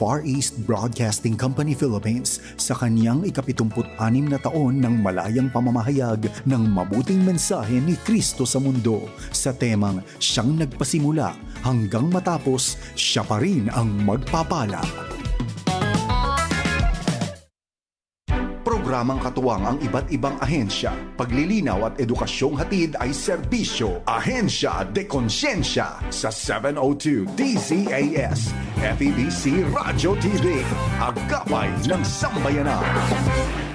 Far East Broadcasting Company Philippines sa kanyang ikapitumput-anim na taon ng malayang pamamahayag ng mabuting mensahe ni Kristo sa mundo sa temang siyang nagpasimula hanggang matapos siya pa rin ang magpapala. Programang katuwang ang iba't ibang ahensya. Paglilinaw at edukasyong hatid ay serbisyo. Ahensya de Konsyensya sa 702 DZAS. FEBC Radio TV. Agapay ng Sambayanan.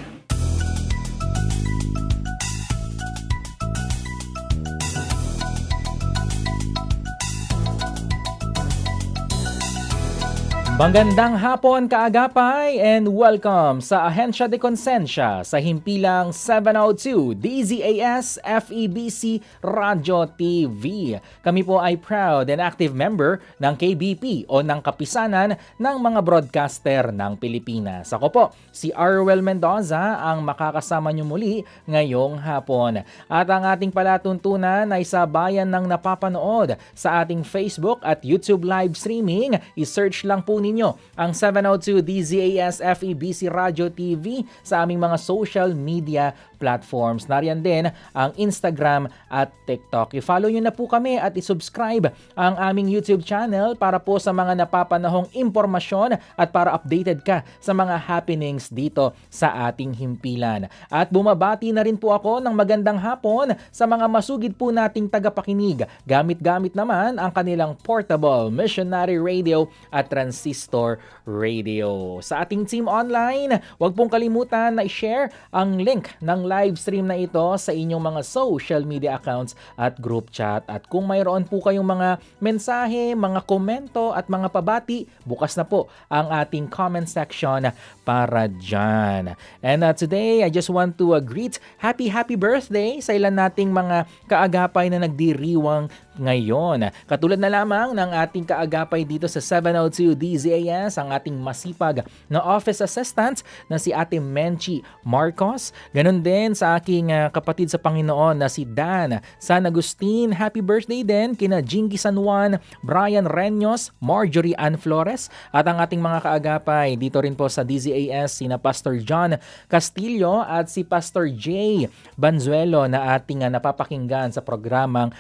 Magandang hapon kaagapay and welcome sa Ahensya de Consensya sa himpilang 702 DZAS FEBC Radio TV. Kami po ay proud and active member ng KBP o ng Kapisanan ng mga broadcaster ng Pilipinas. Ako po, si Arwel Mendoza ang makakasama niyo muli ngayong hapon. At ang ating palatuntunan ay sa bayan ng napapanood sa ating Facebook at YouTube live streaming. I-search lang po ninyo ang 702 DZAS FEBC Radio TV sa aming mga social media platforms. Nariyan din ang Instagram at TikTok. I-follow nyo na po kami at i-subscribe ang aming YouTube channel para po sa mga napapanahong impormasyon at para updated ka sa mga happenings dito sa ating himpilan. At bumabati na rin po ako ng magandang hapon sa mga masugid po nating tagapakinig. Gamit-gamit naman ang kanilang portable missionary radio at transistor radio. Sa ating team online, huwag pong kalimutan na i-share ang link ng live stream na ito sa inyong mga social media accounts at group chat. At kung mayroon po kayong mga mensahe, mga komento at mga pabati, bukas na po ang ating comment section para dyan. And uh, today, I just want to uh, greet happy happy birthday sa ilan nating mga kaagapay na nagdiriwang ngayon. Katulad na lamang ng ating kaagapay dito sa 702 DZAS, ang ating masipag na office assistant na si Ate Menchi Marcos. Ganon din sa aking uh, kapatid sa Panginoon na si Dan San Agustin. Happy birthday din kina Jingy San Juan, Brian Renyos, Marjorie Ann Flores at ang ating mga kaagapay dito rin po sa DZAS sina Pastor John Castillo at si Pastor Jay Banzuelo na ating uh, napapakinggan sa programang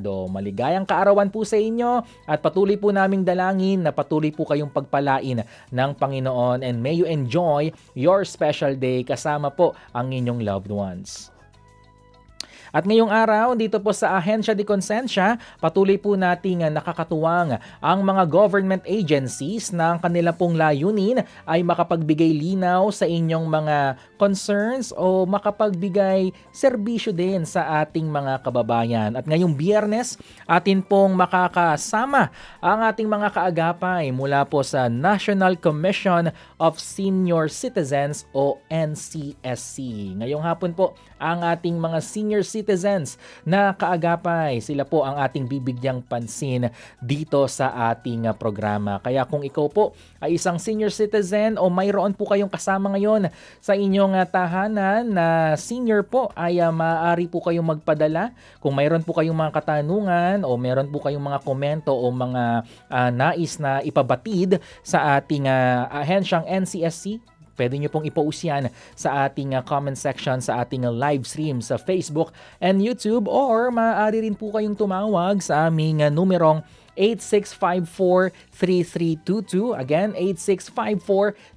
Konektado. Maligayang kaarawan po sa inyo at patuloy po naming dalangin na patuloy po kayong pagpalain ng Panginoon and may you enjoy your special day kasama po ang inyong loved ones. At ngayong araw, dito po sa Ahensya de Consensya, patuloy po nating nakakatuwang ang mga government agencies na ang kanila pong layunin ay makapagbigay linaw sa inyong mga concerns o makapagbigay serbisyo din sa ating mga kababayan. At ngayong biyernes, atin pong makakasama ang ating mga kaagapay mula po sa National Commission of Senior Citizens o NCSC. Ngayong hapon po, ang ating mga senior citizens na kaagapay. Sila po ang ating bibigyang pansin dito sa ating uh, programa. Kaya kung ikaw po ay isang senior citizen o mayroon po kayong kasama ngayon sa inyong uh, tahanan na senior po ay uh, maaari po kayong magpadala. Kung mayroon po kayong mga katanungan o mayroon po kayong mga komento o mga uh, nais na ipabatid sa ating uh, ahensyang NCSC, Pwede nyo pong ipost yan sa ating uh, comment section sa ating uh, live stream sa Facebook and YouTube or maaari rin po kayong tumawag sa aming uh, numerong 8654-3322. Again,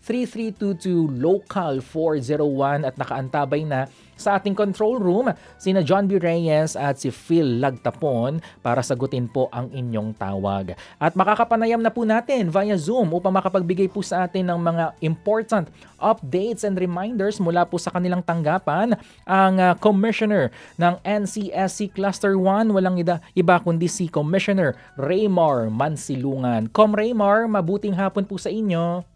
8654-3322 local 401 at nakaantabay na sa ating control room sina John B. Reyes at si Phil Lagtapon para sagutin po ang inyong tawag. At makakapanayam na po natin via Zoom upang makapagbigay po sa atin ng mga important updates and reminders mula po sa kanilang tanggapan ang uh, Commissioner ng NCSC Cluster 1 walang iba kundi si Commissioner Raymar Mansilungan. Com Raymar, mabuting hapon po sa inyo.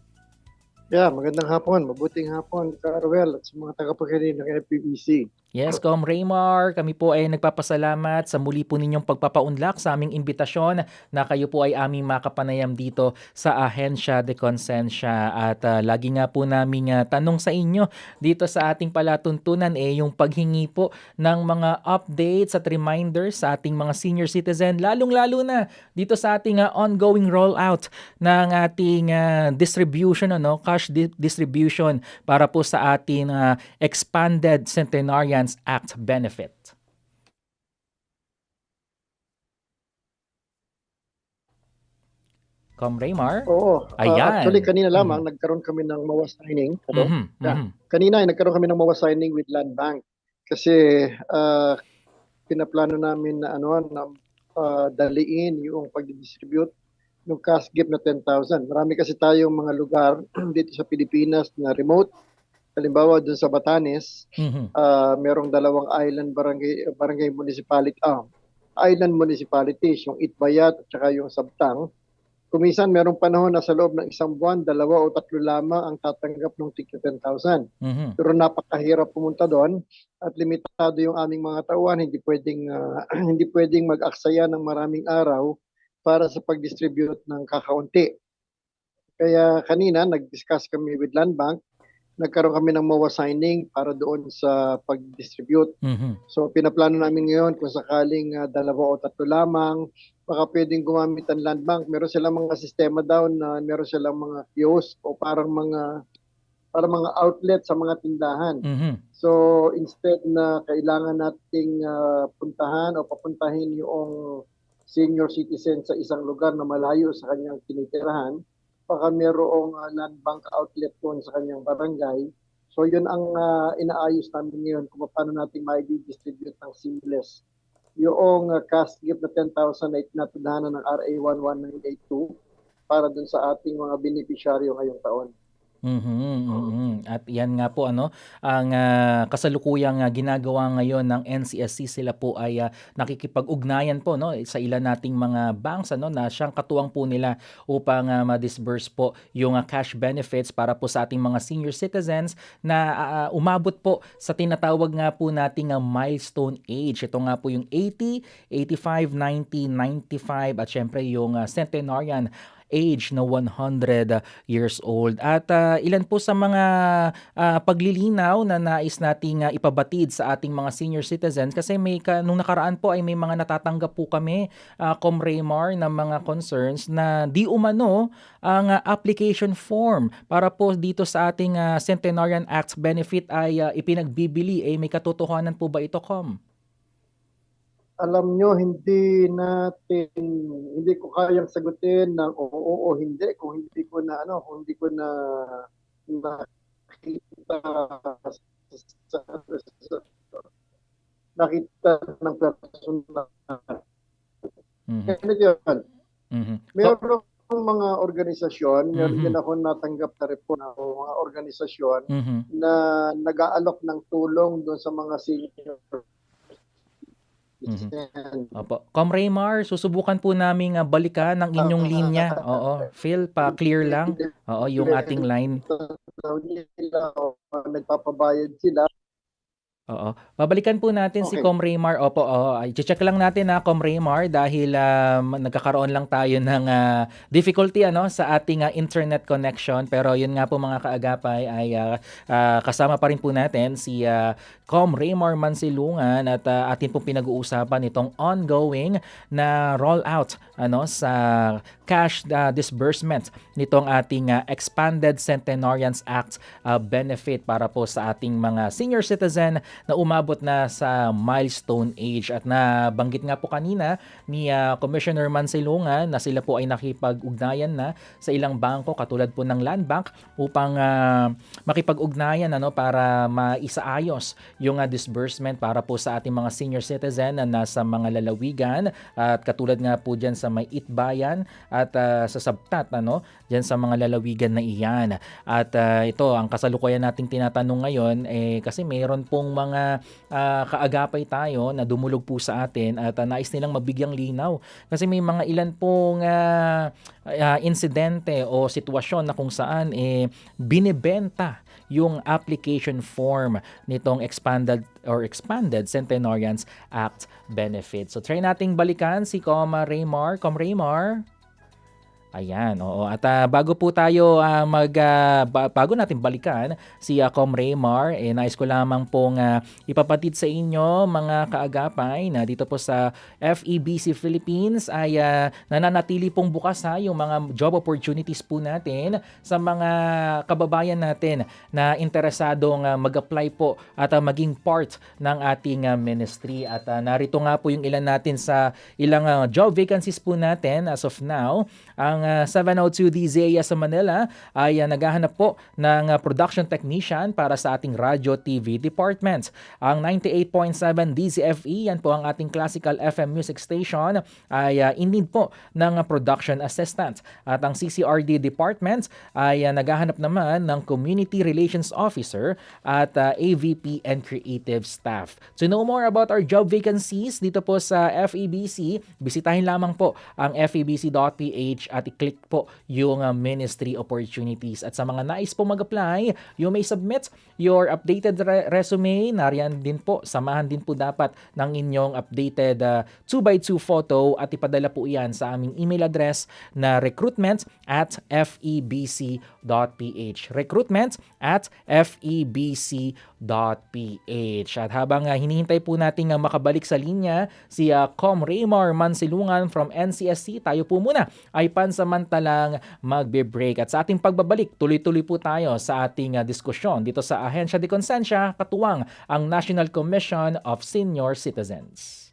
Yeah, magandang hapon. Mabuting hapon, Ka Arwel at sa mga tagapakinig ng FPBC. Yes, Com Raymar, kami po ay nagpapasalamat sa muli po ninyong pagpapaunlak sa aming imbitasyon na kayo po ay aming makapanayam dito sa Ahensya de Consensya. At ah, lagi nga po namin ah, tanong sa inyo dito sa ating palatuntunan eh yung paghingi po ng mga updates at reminders sa ating mga senior citizen, lalong-lalo na dito sa ating ah, ongoing rollout ng ating ah, distribution, ano, cash di- distribution para po sa ating ah, expanded Centenarians Act benefit. Com Raymar? Oo. Ah, Ayan. actually, kanina lamang nagkaroon kami ng MAWA signing. Ano? Mhm, Yeah. mhm. Kanina ay nagkaroon kami ng MAWA signing with Land Bank. Kasi ah, pinaplano namin na ano na ah, daliin yung pag-distribute ng cash gift na 10,000. Marami kasi tayong mga lugar dito sa Pilipinas na remote. Halimbawa, dun sa Batanes, Mhm. ah, merong dalawang island barangay barangay municipality ah, island municipalities, yung Itbayat at saka yung Sabtang. Kumisan merong panahon na sa loob ng isang buwan, dalawa o tatlo lamang ang tatanggap ng ticket 10,000. Mhm. Pero napakahirap pumunta doon at limitado yung aming mga tauhan, hindi pwedeng ah, hindi pwedeng mag-aksaya ng maraming araw para sa pag-distribute ng kakaunti. Kaya kanina nag-discuss kami with Land Bank, nagkaroon kami ng MOA signing para doon sa pag-distribute. Mhm. So pinaplano namin ngayon kung sakaling ah, dalawa o tatlo lamang, baka pwedeng gumamit ang land bank. Meron silang mga sistema daw na meron silang mga kiosk o parang mga parang mga outlet sa mga tindahan. Mhm. So instead na kailangan nating ah, puntahan o papuntahin yung senior citizen sa isang lugar na malayo sa kanyang tinitirahan, baka merong ah, land bank outlet doon sa kanyang barangay. So yun ang ah, inaayos namin ngayon kung paano natin mai-distribute ng seamless. Yung uh, cash gift na 10,000 na itinatadhana ng RA 11982 para dun sa ating mga beneficiaryo ngayong taon. Mhm, mhm. At yan nga po ano, ang ah, kasalukuyang ah, ginagawa ngayon ng NCSC sila po ay ah, nakikipag-ugnayan po no sa ilan nating mga banks ano na siyang katuwang po nila upang ah, ma-disburse po yung ah, cash benefits para po sa ating mga senior citizens na ah, ah, umabot po sa tinatawag nga po nating ah, milestone age. Ito nga po yung 80, 85, 90, 95 at syempre yung ah, centenarian age na 100 years old. At ah, ilan po sa mga ah, paglilinaw na nais nating ah, ipabatid sa ating mga senior citizens kasi may ka, nung nakaraan po ay may mga natatanggap po kami uh, Comraymar ng mga concerns na di umano ang ah, application form para po dito sa ating ah, Centenarian Acts benefit ay ah, ipinagbibili. Eh, may katotohanan po ba ito, Com? Alam nyo, hindi natin, hindi ko kayang sagutin ng oo o hindi kung hindi ko na ano, kung hindi ko na nakita sa, nakita ng personal. Mhm, Ganito yun. mhm. Meron mga organisasyon, meron Mhm. din ako natanggap na report ng mga organisasyon Mhm. na nag-aalok ng tulong doon sa mga senior Mhm. citizen. Opo. Com Raymar, susubukan po naming ah, balikan ang inyong linya. Oo, Phil, pa-clear lang. Oo, yung ating line. daw nila o nagpapabayad sila. Oo. Babalikan po natin si Okay. Com Raymar. Opo, oo. Ay, check lang natin na Com Raymar dahil um, nagkakaroon lang tayo ng ah, difficulty ano sa ating ah, internet connection. Pero yun nga po mga kaagapay ay ah, ah, kasama pa rin po natin si ah, Com Raymar Mansilungan at ah, atin pong pinag-uusapan itong ongoing na rollout ano sa cash ah, disbursement nitong ating ah, Expanded Centenarians Act ah, benefit para po sa ating mga senior citizen na umabot na sa milestone age. At nabanggit nga po kanina ni ah, Commissioner Mansilungan na sila po ay nakipag-ugnayan na sa ilang bangko katulad po ng Land Bank upang ah, makipag-ugnayan ano para maisaayos yung ah, disbursement para po sa ating mga senior citizen na nasa mga lalawigan. At katulad nga po diyan sa may Itbayan at ah, sa Sabtat ano diyan sa mga lalawigan na iyan at ah, ito ang kasalukuyan nating tinatanong ngayon eh kasi mayroon pong mga ah, kaagapay tayo na dumulog po sa atin at ah, nais nilang mabigyang linaw. Kasi may mga ilan pong ah, ah, insidente o sitwasyon na kung saan eh, binibenta yung application form nitong expanded or expanded Centenarians Act benefit. So try nating balikan si Com Raymar. Com Raymar. Ayan, oo. At ah, bago po tayo ah, mag ba- bago natin balikan si uh, Com Raymar, eh nais ko lamang pong ah, ipapatid sa inyo mga kaagapay na dito po sa FEBC Philippines ay ah, nananatili pong bukas ha yung mga job opportunities po natin sa mga kababayan natin na interesadong ah, mag-apply po at ah, maging part ng ating ah, ministry at ah, narito nga po yung ilan natin sa ilang ah, job vacancies po natin as of now. Ang ah, 702 DZA sa Manila ay ah, naghahanap po ng ah, production technician para sa ating radio TV department. Ang 98.7 DZFE, yan po ang ating classical FM music station, ay ah, in need po ng ah, production assistant. At ang CCRD department ay ah, naghahanap naman ng community relations officer at ah, AVP and creative staff. To know more about our job vacancies dito po sa FEBC, bisitahin lamang po ang febc.ph at i-click po yung uh, ministry opportunities. At sa mga nais po mag-apply, you may submit your updated re- resume. Nariyan din po, samahan din po dapat ng inyong updated 2x2 photo at ipadala po iyan sa aming email address na recruitment at febc.ph. Recruitment at febc.ph. At habang uh, hinihintay po natin uh, makabalik sa linya si uh, Com Raymar Mansilungan from NCSC, tayo po muna ay pansamantalang magbe-break. At sa ating pagbabalik, tuloy-tuloy po tayo sa ating uh, diskusyon dito sa Ahensya de Consensya, katuwang ang National Commission of Senior Citizens.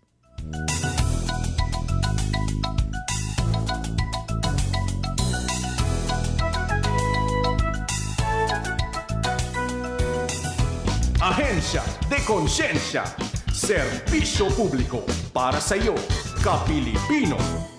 Ahensya de Konsensya. Serbisyo publiko para sa iyo, Kapilipino.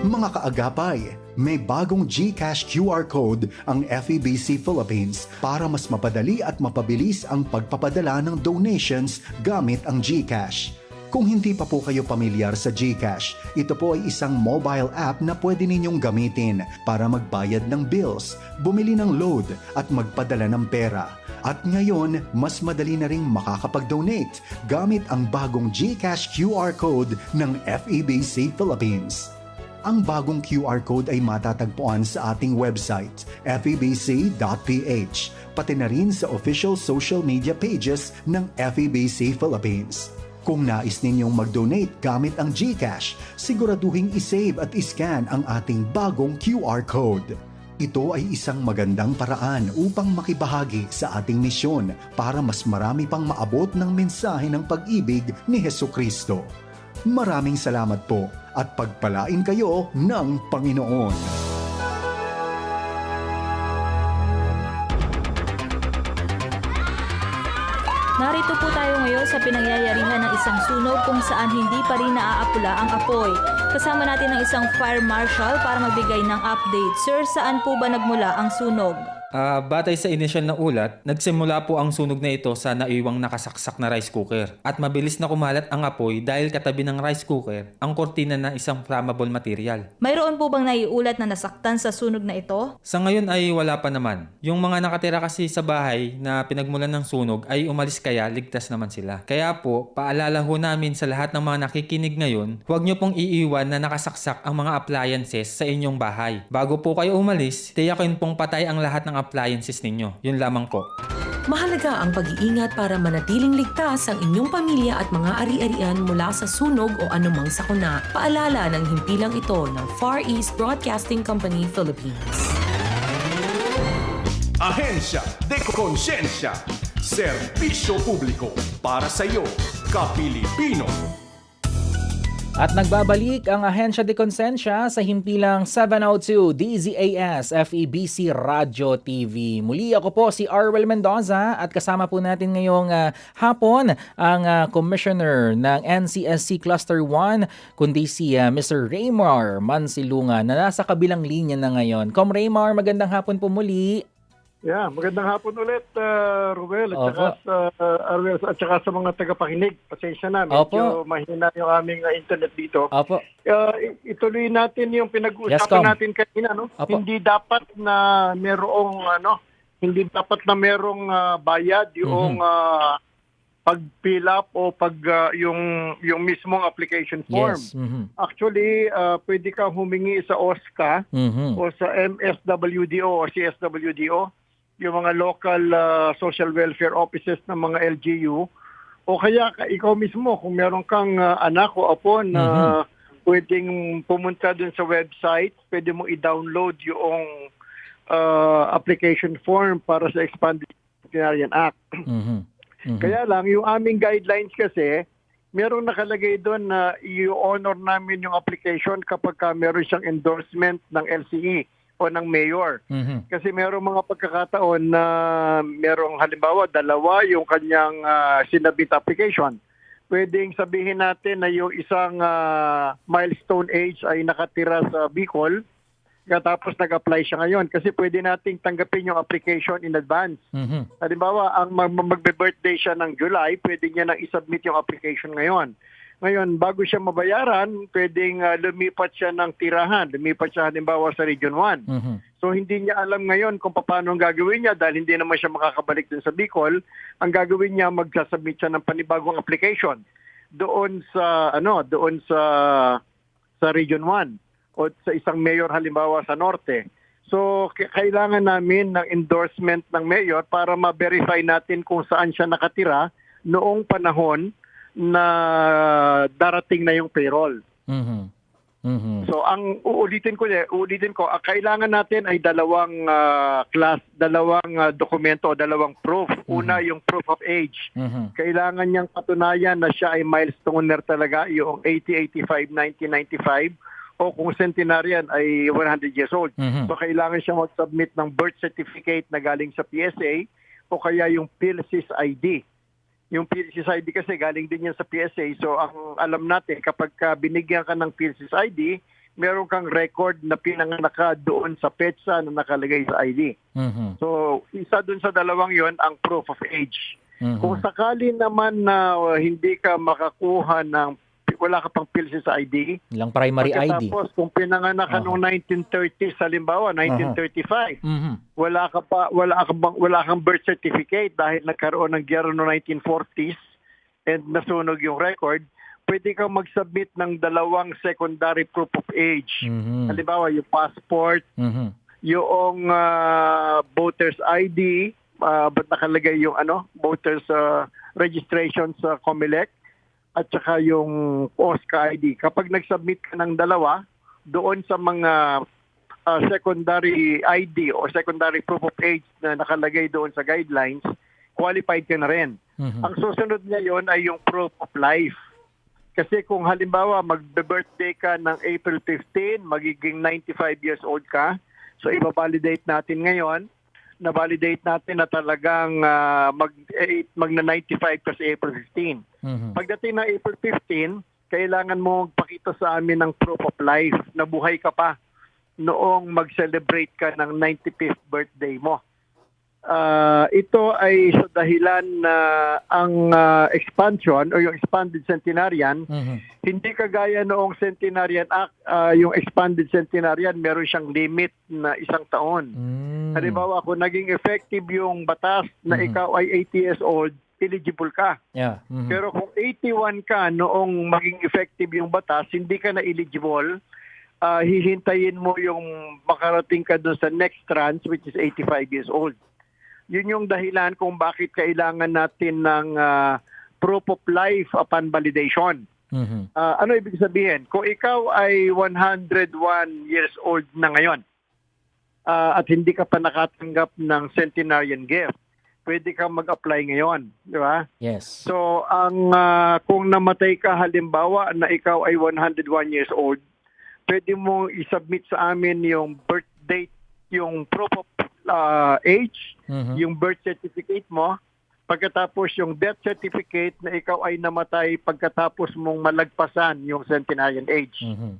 Mga kaagapay, may bagong GCash QR code ang FEBC Philippines para mas mapadali at mapabilis ang pagpapadala ng donations gamit ang GCash. Kung hindi pa po kayo pamilyar sa GCash, ito po ay isang mobile app na pwede ninyong gamitin para magbayad ng bills, bumili ng load at magpadala ng pera. At ngayon, mas madali na ring makakapag-donate gamit ang bagong GCash QR code ng FEBC Philippines. Ang bagong QR code ay matatagpuan sa ating website, febc.ph, pati na rin sa official social media pages ng FEBC Philippines. Kung nais ninyong mag-donate gamit ang GCash, siguraduhin isave at iscan ang ating bagong QR code. Ito ay isang magandang paraan upang makibahagi sa ating misyon para mas marami pang maabot ng mensahe ng pag-ibig ni Heso Kristo. Maraming salamat po at pagpalain kayo ng Panginoon. Narito po tayo ngayon sa pinangyayarihan ng isang sunog kung saan hindi pa rin naaapula ang apoy. Kasama natin ang isang fire marshal para magbigay ng update. Sir, saan po ba nagmula ang sunog? Ah, batay sa inisyal na ulat, nagsimula po ang sunog na ito sa naiwang nakasaksak na rice cooker. At mabilis na kumalat ang apoy dahil katabi ng rice cooker ang kortina na isang flammable material. Mayroon po bang naiulat na nasaktan sa sunog na ito? Sa ngayon ay wala pa naman. Yung mga nakatira kasi sa bahay na pinagmulan ng sunog ay umalis kaya ligtas naman sila. Kaya po, paalala ho namin sa lahat ng mga nakikinig ngayon, huwag nyo pong iiwan na nakasaksak ang mga appliances sa inyong bahay. Bago po kayo umalis, tiyakin pong patay ang lahat ng appliances ninyo. Yun lamang po. Mahalaga ang pag-iingat para manatiling ligtas ang inyong pamilya at mga ari-arian mula sa sunog o anumang sakuna. Paalala ng himpilang ito ng Far East Broadcasting Company Philippines. Ahensya de Konsensya. Serbisyo publiko para sa iyo, Kapilipino. At nagbabalik ang Ahensya de Consensya sa himpilang 702 DZAS FEBC Radio TV. Muli ako po si Arwel Mendoza at kasama po natin ngayong ah, hapon ang ah, Commissioner ng NCSC Cluster 1 kundi si ah, Mr. Raymar Mansilungan na nasa kabilang linya na ngayon. Com Raymar, magandang hapon po muli. Yeah, magandang hapon ulit, uh, Ruel, at saka sa, uh, Arwel, at saka sa mga tagapakinig. Pasensya na, medyo Opo. mahina yung aming uh, internet dito. Opo. Uh, ituloy natin yung Yes, pinag-uusapan Kom. natin kanina, no? Opo. Hindi dapat na merong ano, hindi dapat na merong uh, bayad yung uh, pag-fill up o pag uh, yung yung mismong application form. Yes. Mhm. Actually, uh, pwede kang humingi sa OSCA Mhm. o sa MSWDO o CSWDO, yung mga local uh, social welfare offices ng mga LGU, o kaya ka- ikaw mismo, kung meron kang uh, anak o apo na pwedeng pumunta dun sa website, pwede mo i-download yung uh, application form para sa Expanded Disciplinarian Act. Mhm. Mhm. Kaya lang, yung aming guidelines kasi, merong nakalagay doon na i-honor namin yung application kapag ka meron siyang endorsement ng LCE o ng mayor. Mhm. Kasi merong mga pagkakataon na merong halimbawa dalawa yung kanyang ah, sinabit application. Pwedeng sabihin natin na yung isang ah, milestone age ay nakatira sa Bicol, tapos nag-apply siya ngayon kasi pwede nating tanggapin yung application in advance. Mhm. Halimbawa, ang mag- magbe-birthday siya ng July, pwede niya nang isubmit yung application ngayon. Ngayon, bago siya mabayaran, pwedeng ah, lumipat siya ng tirahan. Lumipat siya halimbawa sa Region 1. Mhm. So hindi niya alam ngayon kung paano ang gagawin niya dahil hindi naman siya makakabalik dun sa Bicol. Ang gagawin niya, magsasubmit siya ng panibagong application doon sa ano, doon sa sa Region 1 o sa isang mayor halimbawa sa norte. So kailangan namin ng endorsement ng mayor para ma-verify natin kung saan siya nakatira noong panahon na darating na yung payroll. Mhm. Mhm. So ang uulitin ko uulitin ko, ang kailangan natin ay dalawang ah, class, dalawang ah, dokumento, dalawang proof. Una yung proof of age. Mhm. Kailangan niyang patunayan na siya ay milestoner talaga, yung 80, 85, 90, 95 o kung centenarian ay 100 years old. Mhm. So kailangan siya mag-submit ng birth certificate na galing sa PSA o kaya yung PhilSys ID. Yung PhilSys ID kasi galing din yan sa PSA. So ang alam natin kapag ka binigyan ka ng PhilSys ID, meron kang record na pinanganak ka doon sa petsa na nakalagay sa ID. Mhm. So isa dun sa dalawang yon ang proof of age. Mhm. Kung sakali naman na uh, hindi ka makakuha ng wala ka pang PhilSys ID, Lang primary ID. Pagkatapos, kung pinanganak ka Aha. noong 1930, halimbawa, 1935, Mhm. wala ka pa wala ka bang wala kang birth certificate dahil nagkaroon ng giyera noong 1940s and nasunog yung record, pwede kang mag-submit ng dalawang secondary proof of age. Mhm. Halimbawa, yung passport, Mhm. yung ah, voter's ID, uh, ba't nakalagay yung ano, voter's ah, registration sa COMELEC, at saka yung OSCA ID. Kapag nag-submit ka ng dalawa, doon sa mga ah, secondary ID o secondary proof of age na nakalagay doon sa guidelines, qualified ka na rin. Mhm. Ang susunod niya yon ay yung proof of life. Kasi kung halimbawa magbe-birthday ka ng April 15, magiging 95 years old ka, so i-validate natin ngayon, na-validate natin na talagang ah, mag, eh, magna-95 ka sa April 15. Mhm. Pagdating ng April 15, kailangan mo magpakita sa amin ng proof of life na buhay ka pa noong mag-celebrate ka ng 95th birthday mo. Ah, ito ay sa dahilan na ang ah, expansion o yung expanded centenarian Mhm. hindi kagaya noong Centenarian Act, ah, yung expanded centenarian meron siyang limit na isang taon. Mm. Halimbawa, kung naging effective yung batas na Mhm. ikaw ay 80 years old, eligible ka. Yeah. Mhm. Pero kung 81 ka noong maging effective yung batas, hindi ka na eligible, ah, hihintayin mo yung makarating ka doon sa next tranche which is 85 years old. Yun yung dahilan kung bakit kailangan natin ng ah, proof of life upon validation. Mhm. Ah, ano ibig sabihin? Kung ikaw ay 101 years old na ngayon ah, at hindi ka pa nakatanggap ng centenarian gift, pwede kang mag-apply ngayon, di ba? Yes. So, ang ah, kung namatay ka halimbawa na ikaw ay 101 years old, pwede mo i-submit sa amin yung birth date, yung proof of ah, age, Mhm. yung birth certificate mo, pagkatapos yung death certificate na ikaw ay namatay pagkatapos mong malagpasan yung centenarian age. Mhm.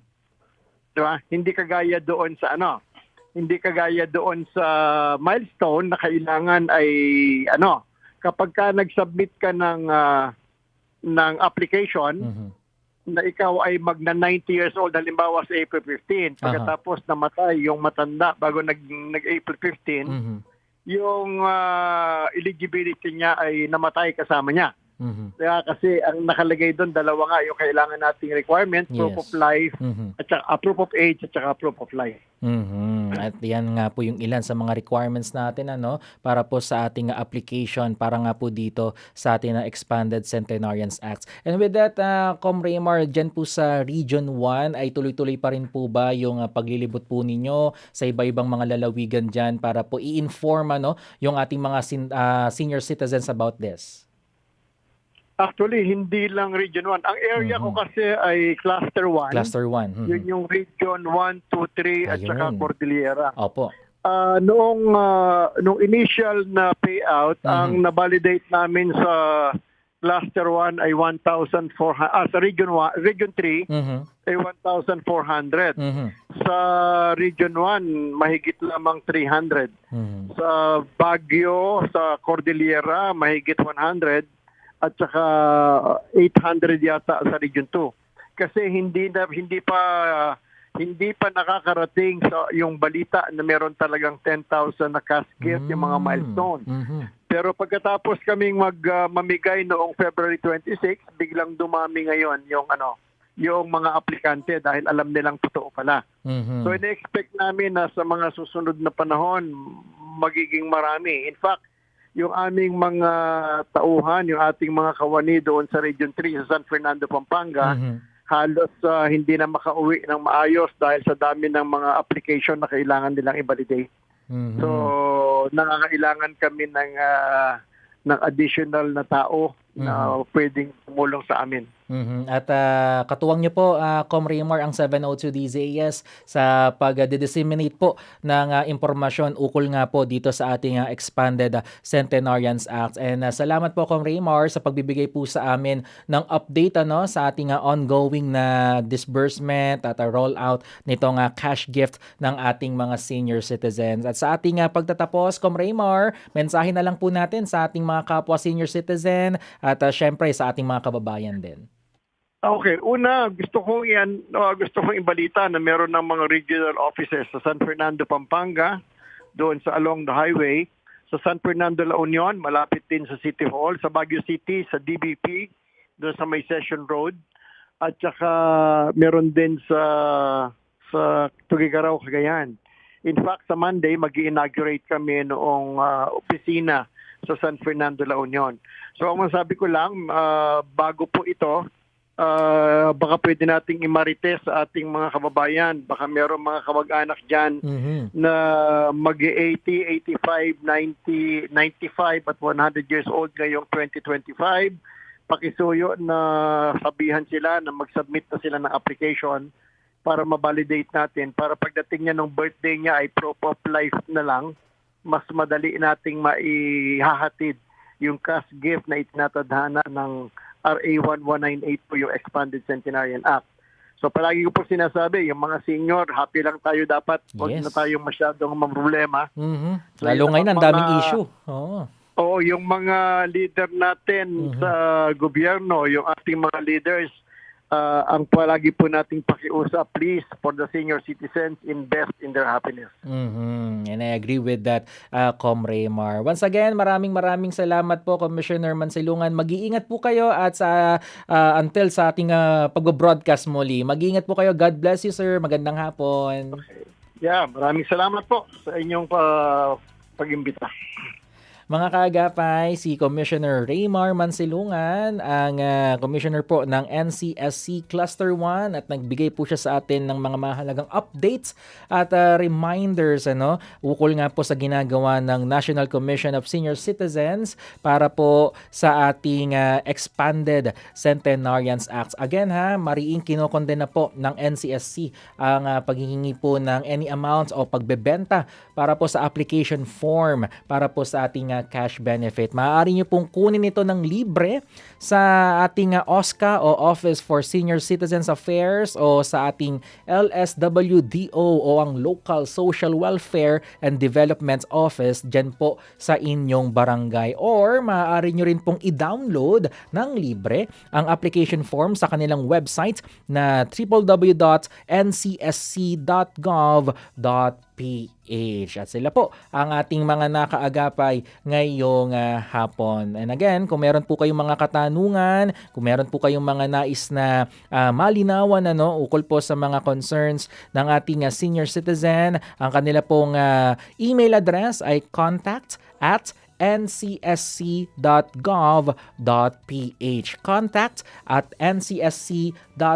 Di ba? Hindi kagaya doon sa ano, Hindi kagaya doon sa milestone na kailangan ay ano, kapag ka nag-submit ka ng ah, ng application Mhm. Na ikaw ay magna 90 years old halimbawa sa April 15 pagkatapos namatay yung matanda bago nag nag April 15 Mhm. yung ah, eligibility niya ay namatay kasama niya. Mhm. Kaya kasi ang nakalagay doon dalawa nga yung kailangan nating requirement, proof Yes. of life Mhm. at saka, ah, proof of age at saka proof of life. Mhm. At yan nga po yung ilan sa mga requirements natin ano para po sa ating uh, application para nga po dito sa ating uh, Expanded Centenarians Acts. And with that, uh, Com Raymar, dyan po sa Region 1 ay tuloy-tuloy pa rin po ba yung uh, paglilibot po ninyo sa iba-ibang mga lalawigan dyan para po i-inform ano, yung ating mga sin- uh, senior citizens about this? Actually, hindi lang Region 1. Ang area ko Mhm. kasi ay Cluster 1. Cluster 1. Yun yung Region 1, 2, 3 at saka. Cordillera. Opo. Ah, noong ah, noong initial na payout, Mhm. ang na-validate namin sa Cluster 1 ay 1,400 ah, sa Region 1, Region 3 Mhm. ay 1,400. Mhm. Sa Region 1, mahigit lamang 300. Mhm. Sa Baguio, sa Cordillera, mahigit 100 at saka 800 yata sa Region 2. Kasi hindi na hindi pa hindi pa nakakarating sa yung balita na meron talagang 10,000 na cash gift yung mga Mm. milestone. Mhm. Pero pagkatapos kaming mag ah, mamigay noong February 26, biglang dumami ngayon yung ano, yung mga aplikante dahil alam nilang totoo pala. Mhm. So ina-expect namin na sa mga susunod na panahon magiging marami. In fact, yung aming mga tauhan, yung ating mga kawani doon sa Region 3 sa San Fernando, Pampanga, Mhm. halos ah, hindi na makauwi ng maayos dahil sa dami ng mga application na kailangan nilang i-validate. Mhm. So, nangangailangan kami ng ah, ng additional na tao na pwedeng tumulong sa amin. Mhm. At ah, katuwang niyo po, ah, Com Raymar, ang 702 DZAS sa pag-disseminate po ng ah, impormasyon ukol nga po dito sa ating ah, Expanded ah, Centenarians Act. And ah, salamat po, Com Raymar, sa pagbibigay po sa amin ng update ano, sa ating ah, ongoing na disbursement at ah, rollout nitong ah, cash gift ng ating mga senior citizens. At sa ating ah, pagtatapos, Com Raymar, mensahe na lang po natin sa ating mga kapwa senior citizen at ah, syempre sa ating mga kababayan din. Okay, una gusto kong yan uh, gusto kong ibalita na meron ng mga regional offices sa San Fernando, Pampanga, doon sa along the highway, sa San Fernando, La Union, malapit din sa City Hall, sa Baguio City, sa DBP, doon sa May Session Road, at saka meron din sa sa Tugigaraw, Cagayan. In fact, sa Monday, mag inaugurate kami noong ah, opisina sa San Fernando, La Union. So, ang masabi ko lang, ah, bago po ito, ah, baka pwede nating imarites sa ating mga kababayan. Baka meron mga kamag-anak dyan Mhm. na mag-80, 85, 90, 95 at 100 years old ngayong 2025. Pakisuyo na sabihan sila na mag-submit na sila ng application para ma-validate natin. Para pagdating niya ng birthday niya ay proof of life na lang, mas madali nating maihahatid yung cash gift na itinatadhana ng RA 1198 po yung Expanded Centenarian Act. So palagi ko po sinasabi, yung mga senior, happy lang tayo dapat. Huwag Yes. na tayong masyadong mamroblema. Mhm. So, Lalo yun ngayon, ang daming mga- issue. Oo. Oo, yung mga leader natin Mhm. sa gobyerno, yung ating mga leaders, ah, ang palagi po nating pakiusap, please, for the senior citizens, invest in their happiness. Mhm. And I agree with that, uh, Com Raymar. Once again, maraming maraming salamat po, Commissioner Mansilungan. Mag-iingat po kayo at sa uh, until sa ating uh, pag-broadcast muli. Mag-iingat po kayo. God bless you, sir. Magandang hapon. Yeah, maraming salamat po sa inyong pa- pag-imbita. Mga kaagapay, si Commissioner Raymar Mansilungan, ang ah, commissioner po ng NCSC Cluster 1 at nagbigay po siya sa atin ng mga mahalagang updates at ah, reminders ano, ukol nga po sa ginagawa ng National Commission of Senior Citizens para po sa ating ah, Expanded Centenarians Acts. Again ha, mariing kinokonde na po ng NCSC ang ah, paghihingi po ng any amounts o pagbebenta para po sa application form para po sa ating ah, uh, cash benefit. Maaari nyo pong kunin ito ng libre sa ating uh, OSCA o Office for Senior Citizens Affairs o sa ating LSWDO o ang Local Social Welfare and Development Office dyan po sa inyong barangay. Or maaari nyo rin pong i-download ng libre ang application form sa kanilang website na www.ncsc.gov.ph at sila po ang ating mga nakaagapay ngayong ah, hapon. And again, kung meron po kayong mga katanungan, kung meron po kayong mga nais na ah, malinawan ano, ukol po sa mga concerns ng ating ah, senior citizen, ang kanila pong ah, email address ay contact at ncsc.gov.ph. Contact at ncsc.gov.ph.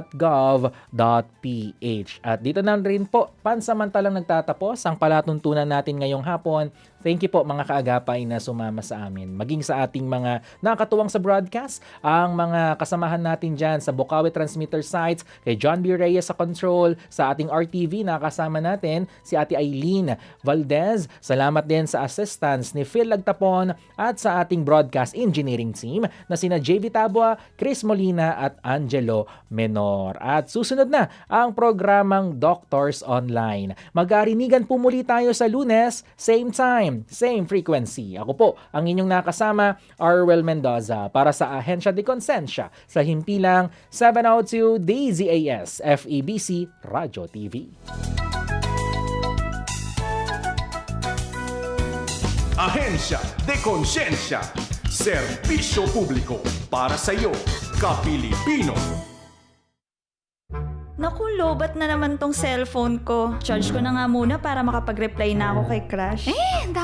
At dito na rin po, pansamantalang nagtatapos ang palatuntunan natin ngayong hapon. Thank you po mga kaagapay na sumama sa amin. Maging sa ating mga nakatuwang sa broadcast, ang mga kasamahan natin dyan sa Bukawi Transmitter sites, kay John B. Reyes sa control, sa ating RTV, nakasama natin si Ate Eileen Valdez. Salamat din sa assistance ni Phil Lagtapon at sa ating broadcast engineering team na sina JV Tabua, Chris Molina at Angelo Menor. At susunod na ang programang Doctors Online. Magkarinigan po muli tayo sa lunes, same time, same frequency. Ako po, ang inyong nakasama, Arwel Mendoza, para sa Ahensya de Consensya sa himpilang 702 DZAS FEBC Radio TV. Ahensya de Konsensya. Serbisyo publiko para sa iyo, Kapilipino. Naku, lobat na naman tong cellphone ko. Charge ko na nga muna para makapag-reply na ako kay Crush. Eh,